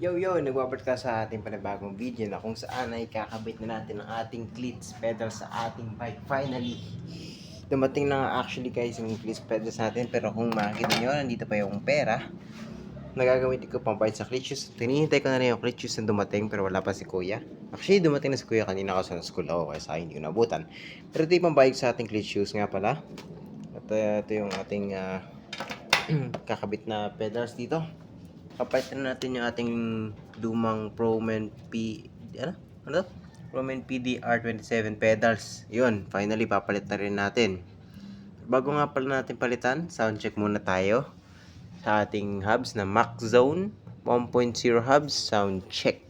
Yo yo, nagbabalik ka sa ating panibagong video na kung saan ay kakabit na natin ang ating cleats pedals sa ating bike. Finally, dumating na actually guys yung cleats pedals natin pero kung makikita nyo, nandito pa yung pera. Nagagamit ko pang bayad sa cleat shoes. Tinihintay ko na rin yung cleat shoes na dumating pero wala pa si kuya. Actually, dumating na si kuya kanina kasi sa school ako kaya sa akin hindi ko nabutan. Pero ito yung pambayad sa ating cleat shoes nga pala. At uh, ito yung ating ah, kakabit na pedals dito papalitan na natin yung ating lumang Promen P... Ano? Ano to? Promen PDR27 pedals. Yun, finally papalit na rin natin. Bago nga pala natin palitan, sound check muna tayo sa ating hubs na Max Zone 1.0 hubs sound check.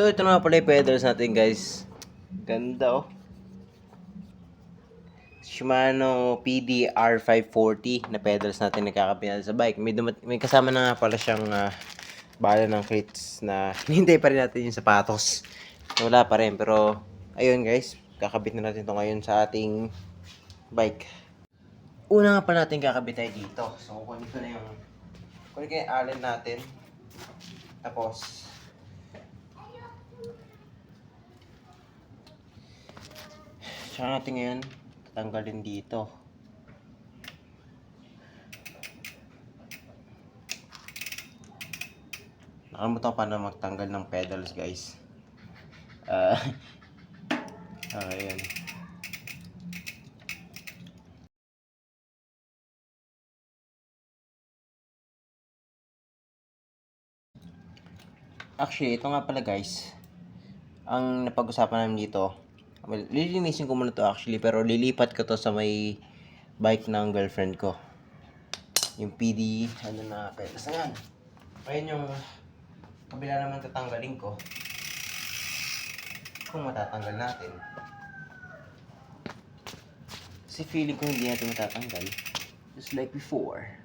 So ito na pala yung pedals natin guys. Ganda oh. Shimano PDR540 na pedals natin nakakapinal sa bike. May, dumat- may kasama na nga pala siyang ah, bala ng cleats na hinihintay pa rin natin yung sapatos. Wala pa rin pero ayun guys, kakabit na natin to ngayon sa ating bike. Una nga pala natin kakabit tayo dito. So kukunin ko na yung kunin ko yung allen natin. Tapos Tsaka natin ngayon, tatanggalin dito. Nakalimutan ko pa na magtanggal ng pedals, guys. Uh, ayan. Actually, ito nga pala guys. Ang napag-usapan namin dito, Well, lilinisin ko muna to actually, pero lilipat ko to sa may bike ng girlfriend ko. Yung PD, ano na, pedas na yan. Ayun yung kabila naman tatanggalin ko. Kung matatanggal natin. Kasi feeling ko hindi natin matatanggal. Just like before.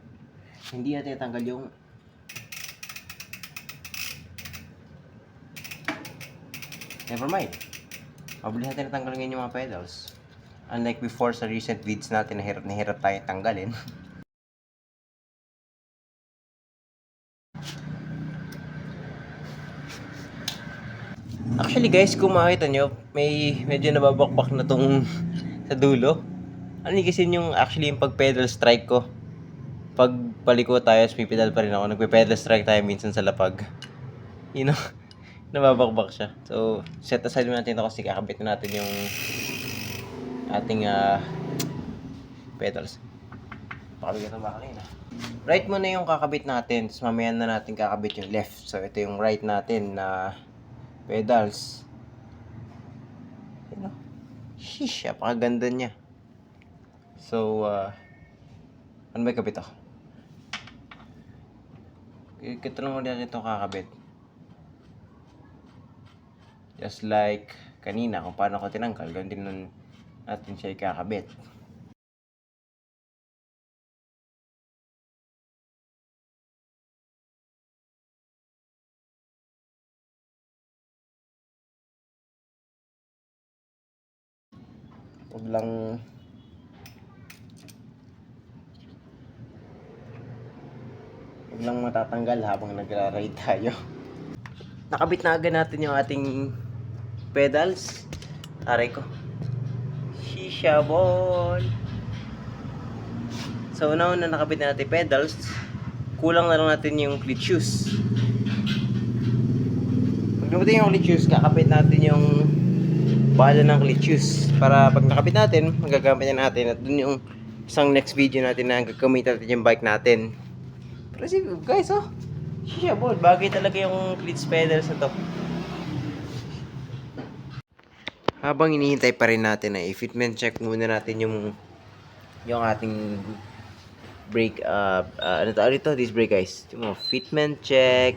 Hindi natin tatanggal yung Never mind. Mabilis natin natanggal ngayon yung mga pedals. Unlike before sa recent vids natin na hirap na hirap tayo tanggalin. Actually guys, kung makita nyo, may medyo nababakbak na tong sa dulo. Ano yun kasi yung actually yung pag pedal strike ko. Pag paliko tayo, pipedal pa rin ako. Nagpe-pedal strike tayo minsan sa lapag. You know? Nababakbak siya. So, set aside muna natin ito kasi kakabit na natin yung ating ah, pedals. Pakabigat ng baka kanina. Right muna yung kakabit natin, tapos mamaya na natin kakabit yung left. So, ito yung right natin na pedals. You know? Sheesh, apakaganda niya. So, uh, ano ba yung kabit ako? Ito lang muna natin itong kakabit. Just like kanina, kung paano ko tinanggal, ganun din nun natin siya ikakabit. Huwag lang Huwag lang matatanggal habang nagra-ride tayo. Nakabit na agad natin yung ating pedals. Aray ko. Shisha ball. So, una na nakabit na natin pedals. Kulang na lang natin yung cleat shoes. Pag dumating yung cleat shoes, kakabit natin yung bala ng cleat shoes. Para pag nakabit natin, magagamit na natin. At dun yung isang next video natin na gagamit natin yung bike natin. Pero guys, oh. Shisha ball. Bagay talaga yung cleats pedals na to. Habang hinihintay pa rin natin na i-fitment check muna natin yung yung ating brake uh, uh ano to ano to this brake guys yung mga fitment check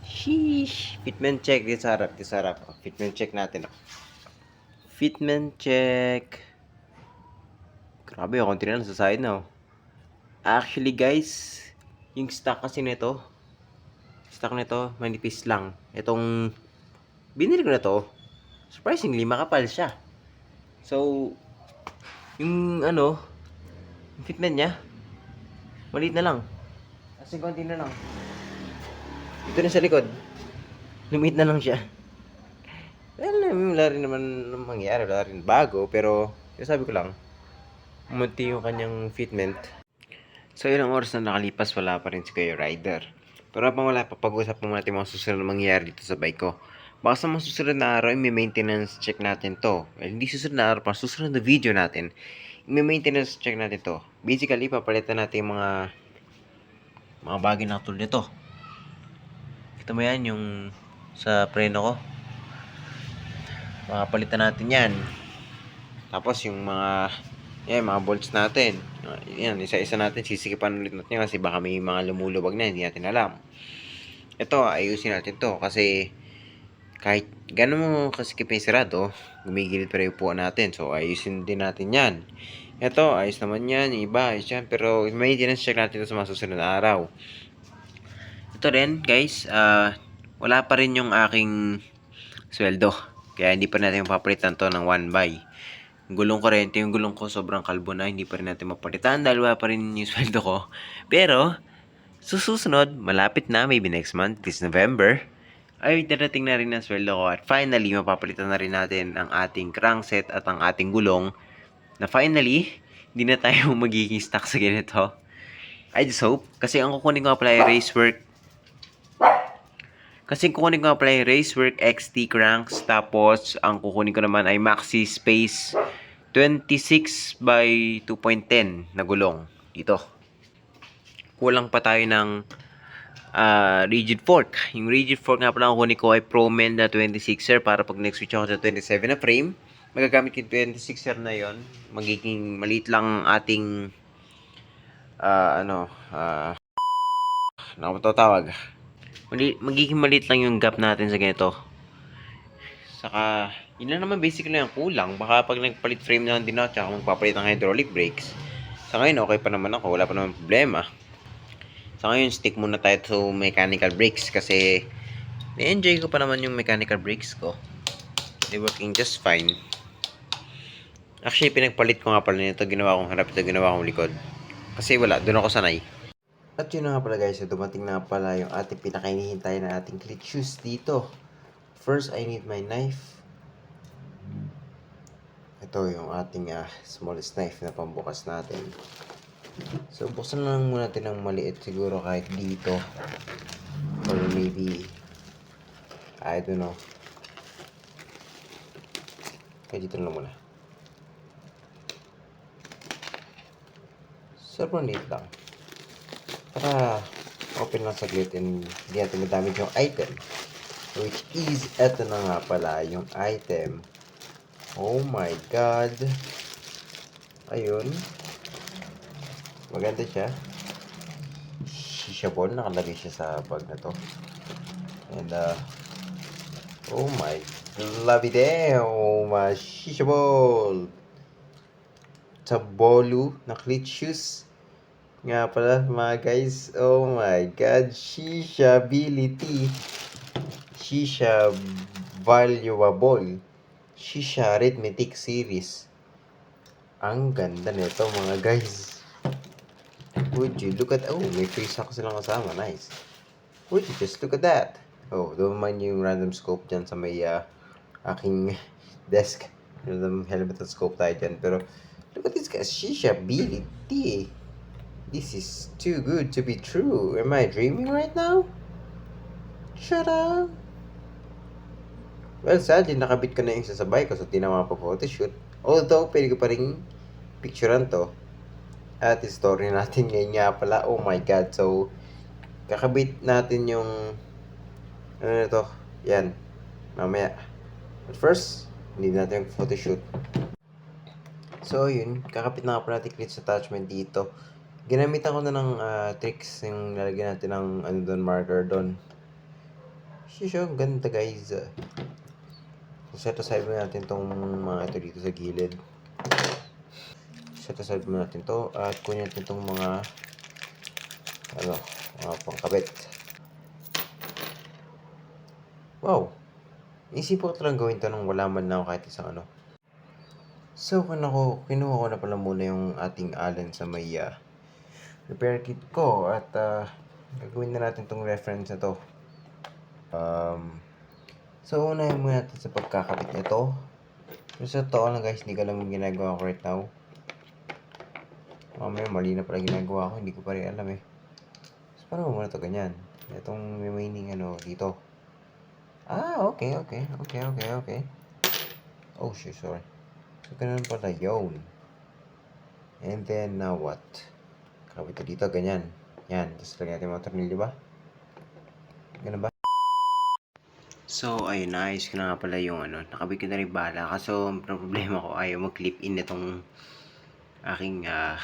sheesh fitment check dito sa harap dito Oh, fitment check natin oh. Fitment check. Grabe, yung konti na lang sa side na. oh. Actually guys, yung stock kasi nito, stock nito, manipis lang. Itong, binili ko na to, surprisingly, makapal siya. So, yung ano, yung fitment niya, maliit na lang. Kasi konti na lang. Ito na sa likod. Lumit na lang siya. Well, wala rin naman mangyari, wala rin bago, pero sabi ko lang, umunti yung kanyang fitment. So, ilang oras na nakalipas, wala pa rin si Kuya Rider. Pero habang wala pa, pag-usapan muna natin mga susunod na mangyayari dito sa bike ko. Baka sa mga susunod na araw, i-maintenance check natin to. Well, hindi susunod na araw, pa susunod na video natin, i-maintenance check natin to. Basically, papalitan natin yung mga mga bagay na tulad nito. Kita mo yan, yung sa preno ko. Makapalitan natin yan. Tapos yung mga yan, mga bolts natin. Yan, isa-isa natin. Sisikipan ulit natin kasi baka may mga lumulubag na, hindi natin alam. Ito, ayusin natin to kasi kahit gano'n mo kasikip yung sarado, gumigilid pa rin yung natin. So, ayusin din natin yan. Ito, ayos naman yan. Yung iba, ayos yan. Pero, maintenance check natin ito sa mga susunod na araw. Ito rin, guys, ah, wala pa rin yung aking sweldo. Kaya hindi pa natin mapapalitan to ng one by. Yung gulong ko rin, ito yung gulong ko sobrang kalbo na, hindi pa rin natin mapalitan dahil wala pa rin yung sweldo ko. Pero, susunod, malapit na, maybe next month, this November, ay darating na rin ang sweldo ko at finally, mapapalitan na rin natin ang ating crankset at ang ating gulong na finally, hindi na tayo magiging stuck sa ganito. I just hope. Kasi ang kukunin ko nga pala ay racework kasi kukunin ko nga pala yung Racework XT cranks. Tapos, ang kukunin ko naman ay Maxi Space 26 by 2.10 na gulong. Dito. Kulang pa tayo ng ah, rigid fork. Yung rigid fork nga pala kukunin ko ay ProMen na 26er para pag next switch ako sa 27 na frame, magagamit yung 26er na yon Magiging maliit lang ang ating ah, ano, ah, ano ko tawag? Magiging maliit lang yung gap natin sa ganito. Saka, yun lang naman basically ang kulang. Baka pag nagpalit frame na lang din ako, tsaka magpapalit ng hydraulic brakes. Sa ngayon, okay pa naman ako. Wala pa naman problema. Sa ngayon, stick muna tayo to mechanical brakes kasi na-enjoy ko pa naman yung mechanical brakes ko. They're working just fine. Actually, pinagpalit ko nga pala nito. Ginawa kong harap ito, ginawa kong likod. Kasi wala, doon ako sanay. At yun nga pala guys, so dumating na pala yung ating pinakainihintay na ating clit shoes dito. First, I need my knife. Ito yung ating ah, smallest knife na pambukas natin. So, buksan lang muna natin ng maliit siguro kahit dito. Or maybe, I don't know. Kaya dito na lang muna. Sobrang liit lang para open lang saglit and hindi natin madamage yung item. Which is, eto na nga pala yung item. Oh my god. Ayun. Maganda siya. Shisha ball. Nakalagay siya sa bag na to. And, uh, oh my lovey damn. Oh my shisha ball. Sa bolu na clit shoes nga pala mga guys. Oh my god. Shisha ability. Shisha valuable. Shisha arithmetic series. Ang ganda nito mga guys. Would you look at... Oh, may face ako silang kasama. Nice. Would you just look at that? Oh, mind yung random scope dyan sa may uh, aking desk. Random helmet at scope tayo dyan. Pero, look at this guys. Shisha ability. This is too good to be true. Am I dreaming right now? Shut up. Well, sadly, nakabit ko na yung sasabay ko so di na makapag-photoshoot. Although, pwede ko pa rin picturean to. At story natin ngayon nga pala. Oh my God. So, kakabit natin yung ano na to. Yan. Mamaya. But first, hindi natin yung photoshoot. So, yun. Kakapit na nga pala natin clips attachment dito. Ginamitan ko na ng ah, tricks yung lalagyan natin ng ano doon, marker doon. Shisho, ganda guys. set aside natin tong mga ito dito sa gilid. Set aside muna natin to at kunin natin tong mga ano, mga pangkabit. Wow! Isip ko talagang gawin to nung wala man ako kahit isang ano. So, kung ako, kinuha ko na pala muna yung ating Allen sa may ah, repair kit ko at ah, gagawin na natin tong reference na to. Um, so, unahin muna natin sa pagkakabit nito. Pero sa totoo lang guys, hindi ko alam yung ginagawa ko right now. Mamaya, mali na pala ginagawa ko, hindi ko pa rin alam eh. So, paano mo muna to ganyan? Itong remaining ano, dito. Ah, okay, okay, okay, okay, okay. Oh, shit, sorry. So, ganun pala yun. And then, now what? Kabit ito dito, ganyan. Yan, tapos lagyan natin mga tornilyo ba? Ganun ba? So, ayun, naayos ko na nga pala yung ano, nakabit ko na rin bala. Kaso, problema ko, ayaw mag-clip in itong aking ah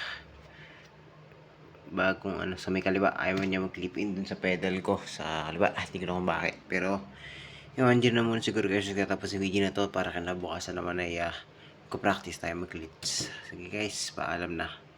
bagong ano sa may kaliwa. Ayaw niya mag-clip in dun sa pedal ko sa kaliwa. Ah, hindi ko na kung bakit. Pero, yun, dyan na muna siguro guys. Tapos yung video na to para kinabukasan naman ay ah, ko-practice tayo mag-clips. Sige guys, paalam na.